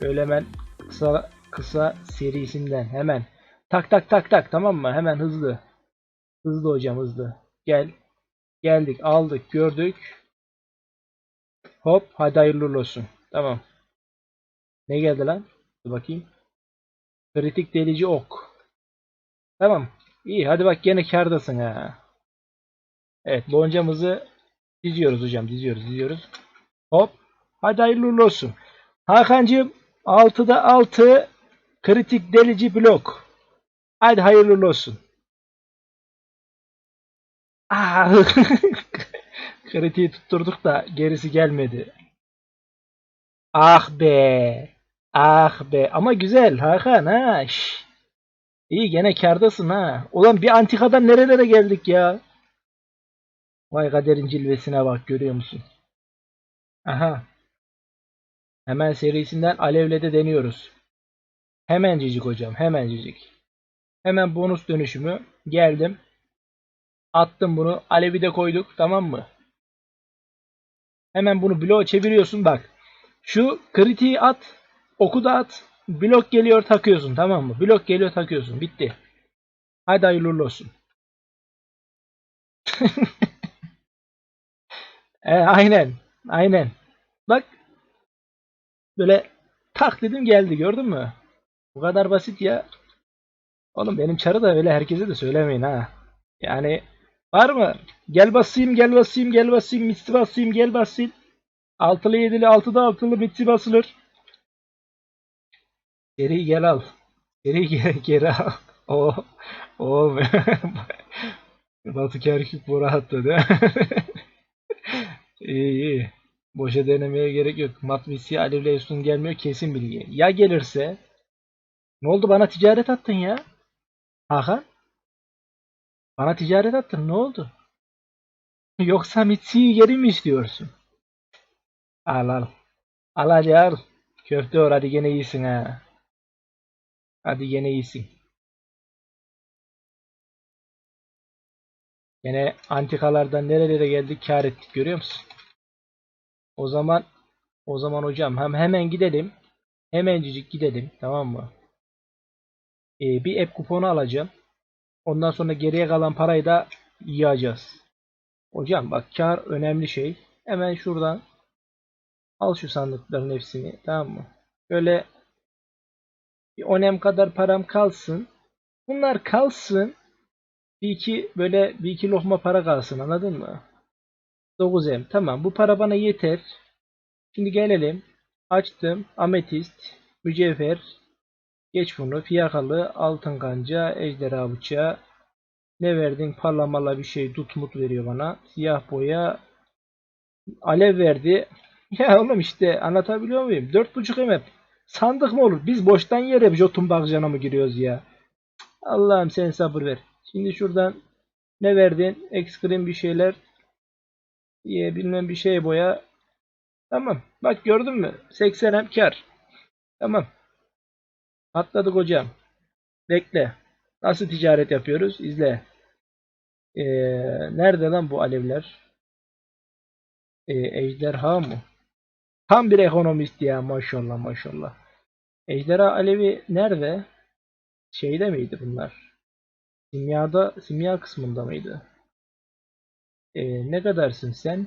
Öyle hemen kısa kısa serisinden hemen. Tak tak tak tak tamam mı? Hemen hızlı. Hızlı hocam hızlı. Gel. Geldik aldık gördük. Hop hadi hayırlı olsun. Tamam. Ne geldi lan? Dur bakayım. Kritik delici ok. Tamam. İyi hadi bak gene kârdasın ha. Evet loncamızı diziyoruz hocam diziyoruz diziyoruz. Hop. Hadi hayırlı olsun. Hakan'cığım 6'da 6 kritik delici blok. Hadi hayırlı olsun. Aa, kritiği tutturduk da gerisi gelmedi. Ah be. Ah be. Ama güzel Hakan ha. Şş. İyi gene kârdasın ha. Ulan bir antikadan nerelere geldik ya. Vay kaderin cilvesine bak görüyor musun? Aha. Hemen serisinden alevle de deniyoruz. Hemencik hocam hemencik. Hemen bonus dönüşümü geldim. Attım bunu. Alevi de koyduk. Tamam mı? Hemen bunu bloğa çeviriyorsun bak. Şu kritiği at. Oku da at. Blok geliyor takıyorsun. Tamam mı? Blok geliyor takıyorsun. Bitti. Hadi hayırlı olsun. e, aynen. Aynen. Bak. Böyle tak dedim geldi. Gördün mü? Bu kadar basit ya. Oğlum benim çarı da öyle herkese de söylemeyin ha. Yani var mı? Gel basayım, gel basayım, gel basayım, mitsi basayım, gel basayım. Altılı yedili, altıda altılı mitsi basılır. Geri gel al. Geri geri, geri al. O o Batı Kerkük boru attı değil mi? iyi iyi. Boşa denemeye gerek yok. Matmisi Alevle Efsun gelmiyor kesin bilgi. Ya gelirse? Ne oldu bana ticaret attın ya? Hakan? Bana ticaret attın ne oldu? Yoksa Mitsi'yi geri mi istiyorsun? Al al. Al hadi al. Köfte or hadi gene iyisin ha. Hadi gene iyisin. Gene antikalardan nerelere geldik kar ettik görüyor musun? O zaman o zaman hocam hem hemen gidelim. Hemencik gidelim tamam mı? Ee, bir app kuponu alacağım. Ondan sonra geriye kalan parayı da yiyeceğiz. Hocam bak kar önemli şey. Hemen şuradan al şu sandıkların hepsini tamam mı? Böyle bir onem kadar param kalsın. Bunlar kalsın. Bir iki böyle bir iki lokma para kalsın anladın mı? 9M tamam bu para bana yeter. Şimdi gelelim. Açtım. Ametist. Mücevher. Geç bunu. Fiyakalı. Altın kanca. Ejderha bıçağı. Ne verdin? Parlamalı bir şey. Dut mut veriyor bana. Siyah boya. Alev verdi. Ya oğlum işte anlatabiliyor muyum? 4.5 MF. Sandık mı olur? Biz boştan yere Jotun Bakcan'a mı giriyoruz ya? Allah'ım sen sabır ver. Şimdi şuradan ne verdin? Ekskrim bir şeyler. Ye bilmem bir şey boya. Tamam. Bak gördün mü? 80 hem kar. Tamam. Atladık hocam. Bekle. Nasıl ticaret yapıyoruz? İzle. Ee, nerede lan bu alevler? Ee, ejderha mı? Tam bir ekonomist ya maşallah maşallah. Ejderha alevi nerede? Şeyde miydi bunlar? Simyada, simya kısmında mıydı? Ee, ne kadarsın sen?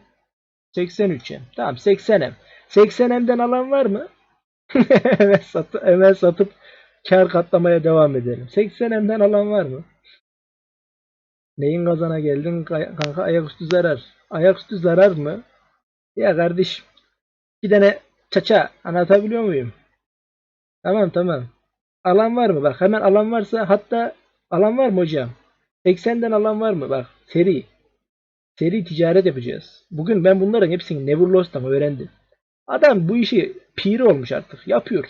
83'em. Tamam 80'em. 80'emden alan var mı? hemen, satı, hemen satıp kar katlamaya devam edelim. 80'emden alan var mı? Neyin kazana geldin kanka ayaküstü zarar. Ayaküstü zarar mı? Ya kardeşim bir tane çaça anlatabiliyor muyum? Tamam tamam. Alan var mı? Bak hemen alan varsa hatta alan var mı hocam? 80'den alan var mı? Bak seri. Seri ticaret yapacağız. Bugün ben bunların hepsini Neverlost'tan öğrendim. Adam bu işi piri olmuş artık. Yapıyor.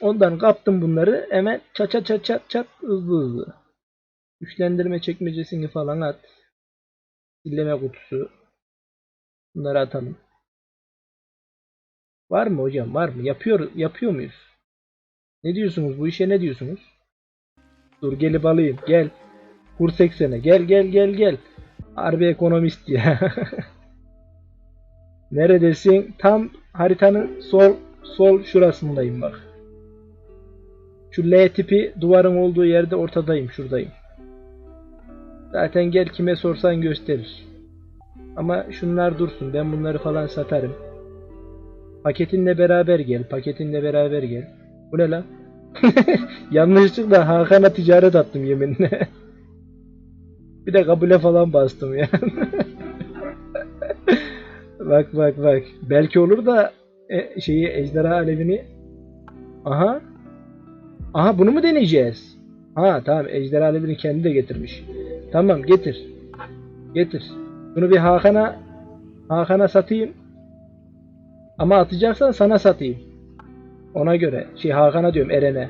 Ondan kaptım bunları. Hemen çat çat çat çat çat hızlı hızlı. Güçlendirme çekmecesini falan at. Silleme kutusu. Bunları atalım. Var mı hocam? Var mı? Yapıyor yapıyor muyuz? Ne diyorsunuz? Bu işe ne diyorsunuz? Dur gelip alayım. Gel. Kur 80'e. Gel gel gel gel. Harbi ekonomist ya. Neredesin? Tam haritanın sol sol şurasındayım bak. Şu L tipi duvarın olduğu yerde ortadayım şuradayım. Zaten gel kime sorsan gösterir. Ama şunlar dursun ben bunları falan satarım. Paketinle beraber gel. Paketinle beraber gel. Bu ne lan? Yanlışlıkla Hakan'a ticaret attım yeminle. Bir de kabule falan bastım ya. bak bak bak. Belki olur da e, şeyi ejderha alevini Aha. Aha bunu mu deneyeceğiz? Ha tamam ejderha alevini kendi de getirmiş. Tamam getir. Getir. Bunu bir Hakan'a Hakan'a satayım. Ama atacaksan sana satayım. Ona göre. Şey Hakan'a diyorum Eren'e.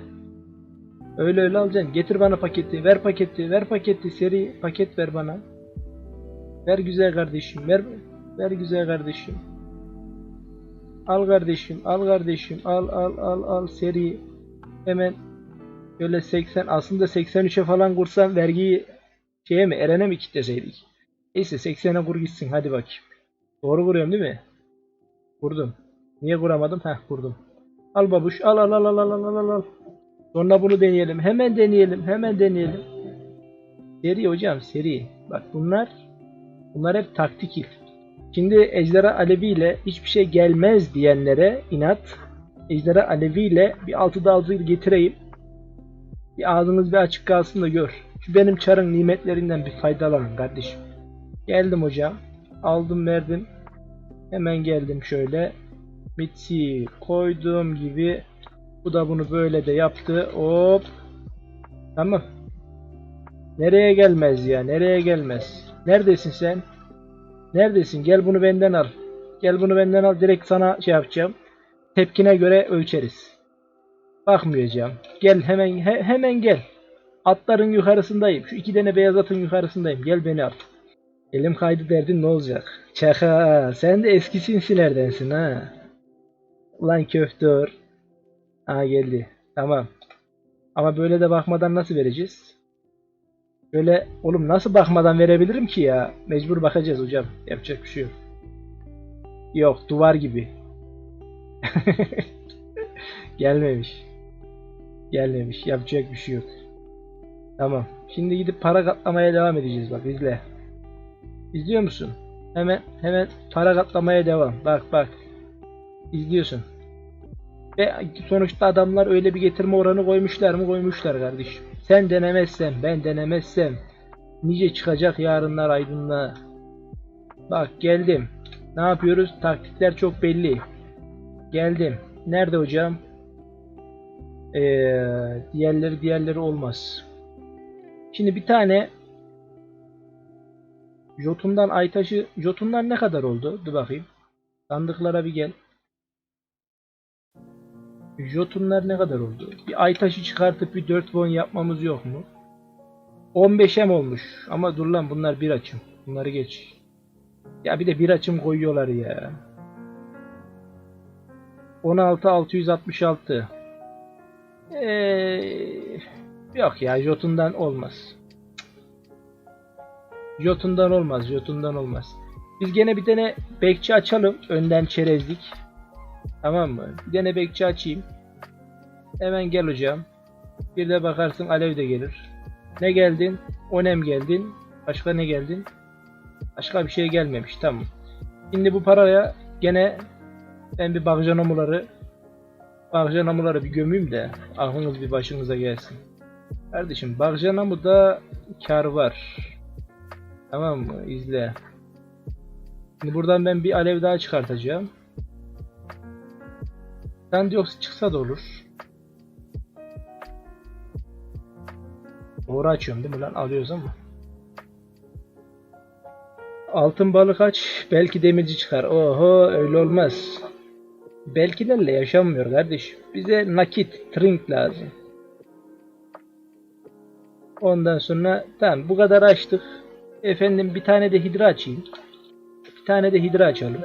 Öyle öyle alacaksın. Getir bana paketi. Ver paketi. Ver paketi. Seri paket ver bana. Ver güzel kardeşim. Ver ver güzel kardeşim. Al kardeşim. Al kardeşim. Al al al al seri. Hemen böyle 80 aslında 83'e falan kursan vergiyi şeye mi Eren'e mi kitleseydik? Neyse 80'e kur gitsin hadi bakayım. Doğru kuruyorum değil mi? Kurdum. Niye kuramadım? Heh kurdum. Al babuş al al al al al al al al. Sonra bunu deneyelim. Hemen deneyelim. Hemen deneyelim. Seri hocam seri. Bak bunlar bunlar hep taktikil. Şimdi Ejderha Alevi ile hiçbir şey gelmez diyenlere inat. Ejderha Alevi ile bir altı getireyim. Bir ağzınız bir açık kalsın da gör. Şu benim çarın nimetlerinden bir faydalanın kardeşim. Geldim hocam. Aldım verdim. Hemen geldim şöyle. Mitsi koyduğum gibi bu da bunu böyle de yaptı. Hop. Tamam. Nereye gelmez ya? Nereye gelmez? Neredesin sen? Neredesin? Gel bunu benden al. Gel bunu benden al. Direkt sana şey yapacağım. Tepkine göre ölçeriz. Bakmayacağım. Gel hemen he- hemen gel. Atların yukarısındayım. Şu iki tane beyaz atın yukarısındayım. Gel beni al. Elim kaydı derdin ne olacak? Çaka sen de eski sinsilerdensin ha. Ulan köftör. Ha geldi. Tamam. Ama böyle de bakmadan nasıl vereceğiz? Böyle oğlum nasıl bakmadan verebilirim ki ya? Mecbur bakacağız hocam. Yapacak bir şey yok. Yok duvar gibi. Gelmemiş. Gelmemiş. Yapacak bir şey yok. Tamam. Şimdi gidip para katlamaya devam edeceğiz bak izle. İzliyor musun? Hemen hemen para katlamaya devam. Bak bak. İzliyorsun. Ve sonuçta adamlar öyle bir getirme oranı koymuşlar mı? Koymuşlar kardeşim. Sen denemezsen, ben denemezsem nice çıkacak yarınlar aydınlığa. Bak geldim. Ne yapıyoruz? Taktikler çok belli. Geldim. Nerede hocam? Ee, diğerleri diğerleri olmaz. Şimdi bir tane Jotun'dan Aytaş'ı Jotunlar ne kadar oldu? Dur bakayım. Sandıklara bir gel. Jotunlar ne kadar oldu? Bir Aytaş'ı çıkartıp bir 4 won yapmamız yok mu? 15'em olmuş. Ama dur lan bunlar bir açım. Bunları geç. Ya bir de bir açım koyuyorlar ya. 16 666. Ee, yok ya Jotun'dan olmaz. Jotun'dan olmaz. Jotun'dan olmaz. Biz gene bir tane bekçi açalım. Önden çerezlik. Tamam mı? Bir tane bekçi açayım. Hemen gel hocam. Bir de bakarsın alev de gelir. Ne geldin? Onem geldin. Başka ne geldin? Başka bir şey gelmemiş. Tamam. Şimdi bu paraya gene ben bir bakjanomuları bakjanomuları bir gömeyim de aklınız bir başınıza gelsin. Kardeşim bakjanomu da kar var. Tamam mı? İzle. Şimdi buradan ben bir alev daha çıkartacağım. Sandioksit çıksa da olur. Doğru açıyorum değil mi lan? Alıyoruz ama. Altın balık aç. Belki demirci çıkar. Oho öyle olmaz. Belkilerle yaşanmıyor kardeş. Bize nakit, trink lazım. Ondan sonra tamam bu kadar açtık. Efendim bir tane de hidra açayım. Bir tane de hidra açalım.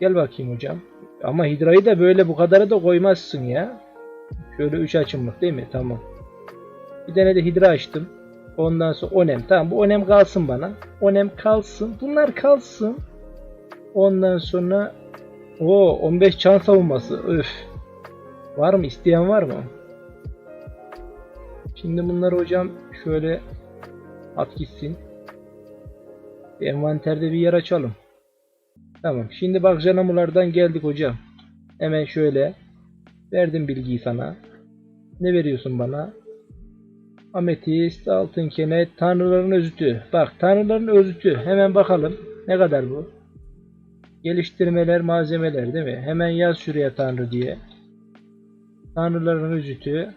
Gel bakayım hocam. Ama hidrayı da böyle bu kadarı da koymazsın ya. Şöyle 3 açımlık değil mi? Tamam. Bir tane de hidra açtım. Ondan sonra onem. Tamam bu onem kalsın bana. Onem kalsın. Bunlar kalsın. Ondan sonra Oo 15 çan savunması. Öf. Var mı? isteyen var mı? Şimdi bunları hocam şöyle at gitsin. Bir envanterde bir yer açalım. Tamam. Şimdi bak canamulardan geldik hocam. Hemen şöyle verdim bilgiyi sana. Ne veriyorsun bana? Ametist, altın kenet, tanrıların özütü. Bak tanrıların özütü. Hemen bakalım. Ne kadar bu? Geliştirmeler, malzemeler değil mi? Hemen yaz şuraya tanrı diye. Tanrıların özütü.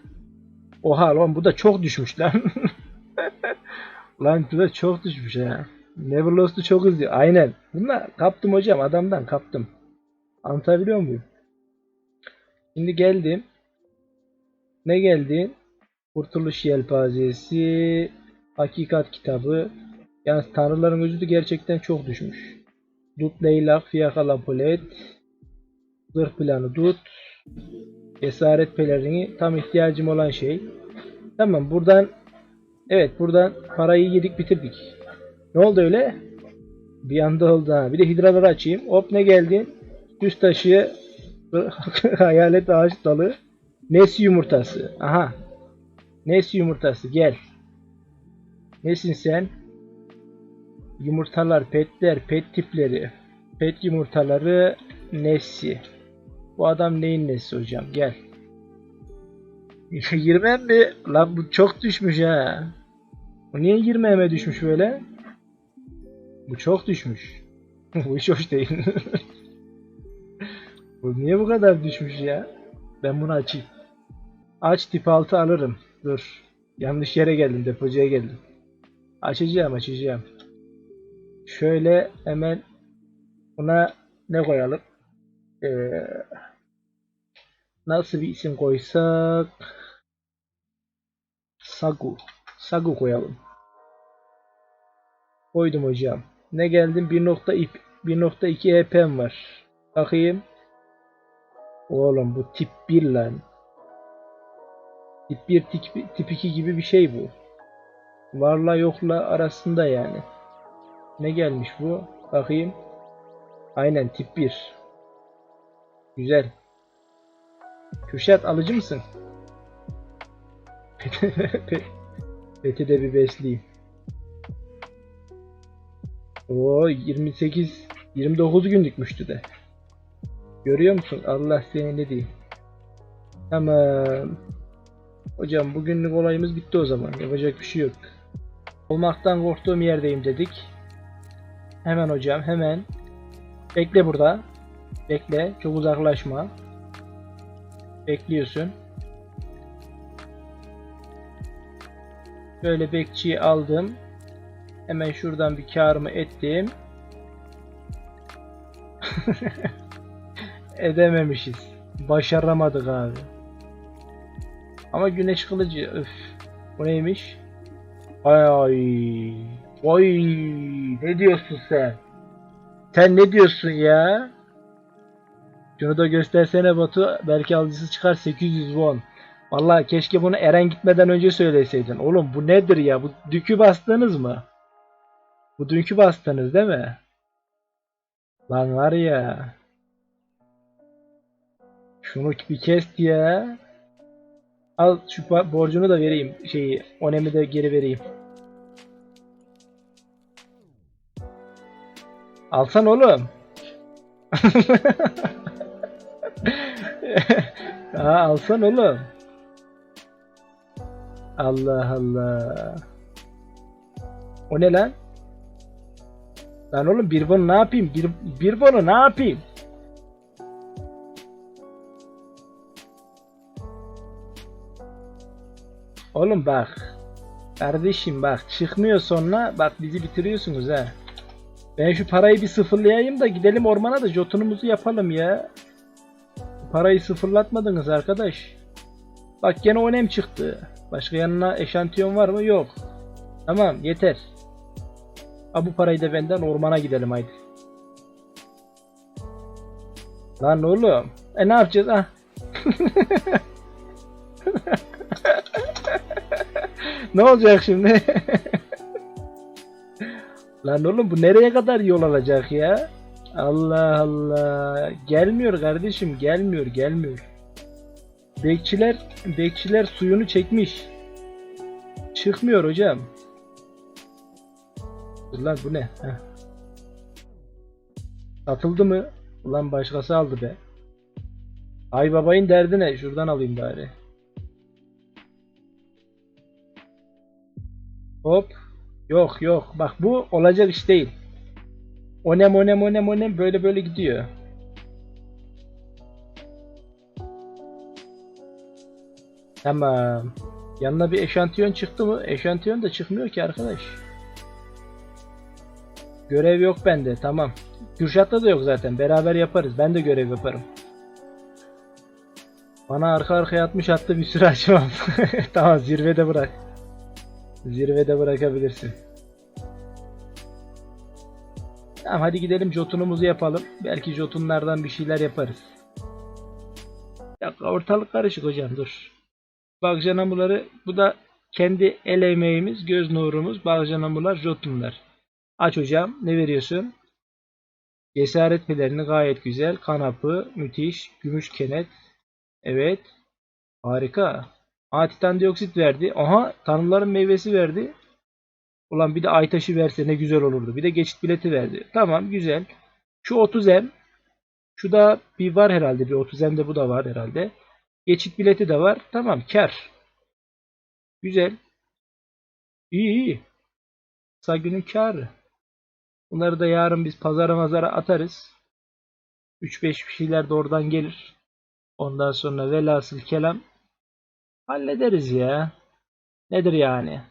Oha lan bu da çok düşmüş lan. lan bu da çok düşmüş ha. Neverlost'u çok izliyor. Aynen. Bunlar kaptım hocam adamdan kaptım. Anlatabiliyor muyum? Şimdi geldim. Ne geldi? Kurtuluş Yelpazesi, Hakikat Kitabı. Yani Tanrıların Özü de gerçekten çok düşmüş. Dut Leylak, Fiyakala Polet, Zırh Planı Dut, Esaret Pelerini tam ihtiyacım olan şey. Tamam buradan evet buradan parayı yedik bitirdik. Ne oldu öyle? Bir anda oldu ha. Bir de hidraları açayım. Hop ne geldi? Düz taşı, hayalet ağaç dalı, Nes yumurtası. Aha. Nes yumurtası gel. Nesin sen? Yumurtalar, petler, pet tipleri. Pet yumurtaları Nessi. Bu adam neyin nesi hocam? Gel. Girmem mi? Lan bu çok düşmüş ha. Bu niye girmeme düşmüş böyle? Bu çok düşmüş. bu hiç hoş değil. bu niye bu kadar düşmüş ya? Ben bunu açayım. Aç tip 6 alırım. Dur. Yanlış yere geldim. Depocuya geldim. Açacağım açacağım. Şöyle hemen buna ne koyalım? Ee, nasıl bir isim koysak? Sagu. Sagu koyalım. Koydum hocam. Ne geldim? 1.2 EP'm var. Bakayım. Oğlum bu tip 1 lan. Tip 1 tip, tip 2 gibi bir şey bu. Varla yokla arasında yani. Ne gelmiş bu? Bakayım. Aynen tip 1. Güzel. Kürşat alıcı mısın? Peti de bir besleyeyim. Oo 28 29 gün dikmişti de. Görüyor musun? Allah seni ne diyeyim. Tamam. Hocam bugünlük olayımız bitti o zaman. Yapacak bir şey yok. Olmaktan korktuğum yerdeyim dedik. Hemen hocam hemen. Bekle burada. Bekle. Çok uzaklaşma. Bekliyorsun. Böyle bekçiyi aldım. Hemen şuradan bir karımı ettim. Edememişiz. Başaramadık abi. Ama güneş kılıcı öf. Bu neymiş? Ay ay. Vay ne diyorsun sen? Sen ne diyorsun ya? Şunu da göstersene Batu. Belki alıcısı çıkar 800 won. Vallahi keşke bunu Eren gitmeden önce söyleseydin. Oğlum bu nedir ya? Bu dükü bastınız mı? Bu dünkü bastınız değil mi? Lan var ya. Şunu bir kes ya. Al şu borcunu da vereyim. Şeyi, onemi de geri vereyim. Alsan oğlum. Aa, alsan oğlum. Allah Allah. O ne lan? Lan oğlum bir bunu ne yapayım? Bir, bir bunu ne yapayım? Oğlum bak. Kardeşim bak çıkmıyor sonra bak bizi bitiriyorsunuz ha. Ben şu parayı bir sıfırlayayım da gidelim ormana da jotunumuzu yapalım ya. Parayı sıfırlatmadınız arkadaş. Bak gene onem çıktı. Başka yanına eşantiyon var mı? Yok. Tamam yeter. Ha bu parayı da benden ormana gidelim haydi. Lan oğlum. E ne yapacağız ha? ne olacak şimdi? Lan oğlum bu nereye kadar yol alacak ya? Allah Allah. Gelmiyor kardeşim. Gelmiyor. Gelmiyor. Bekçiler, bekçiler suyunu çekmiş. Çıkmıyor hocam. Ulan bu ne? Heh. Satıldı mı? Ulan başkası aldı be. Ay babayın derdi ne? Şuradan alayım bari. Hop. Yok yok. Bak bu olacak iş değil. Onem onem onem onem böyle böyle gidiyor. Tamam. Yanına bir eşantiyon çıktı mı? Eşantiyon da çıkmıyor ki arkadaş. Görev yok bende. Tamam. Kürşat'ta da yok zaten. Beraber yaparız. Ben de görev yaparım. Bana arka arkaya atmış attı bir sürü açmam. tamam zirvede bırak. Zirvede bırakabilirsin. Tamam hadi gidelim jotunumuzu yapalım. Belki jotunlardan bir şeyler yaparız. Ya ortalık karışık hocam dur. Bağcanamuları bu da kendi el emeğimiz, göz nurumuz. Bağcanamular, jotunlar. Aç hocam. Ne veriyorsun? Cesaret pelerini gayet güzel. Kanapı müthiş. Gümüş kenet. Evet. Harika. Aa titan dioksit verdi. Aha tanrıların meyvesi verdi. Ulan bir de ay taşı verse ne güzel olurdu. Bir de geçit bileti verdi. Tamam güzel. Şu 30 m Şu da bir var herhalde. Bir 30 m de bu da var herhalde. Geçit bileti de var. Tamam kar. Güzel. İyi iyi. Kısa günün karı. Bunları da yarın biz pazara mazara atarız. 3-5 bir şeyler de oradan gelir. Ondan sonra velhasıl kelam hallederiz ya. Nedir yani?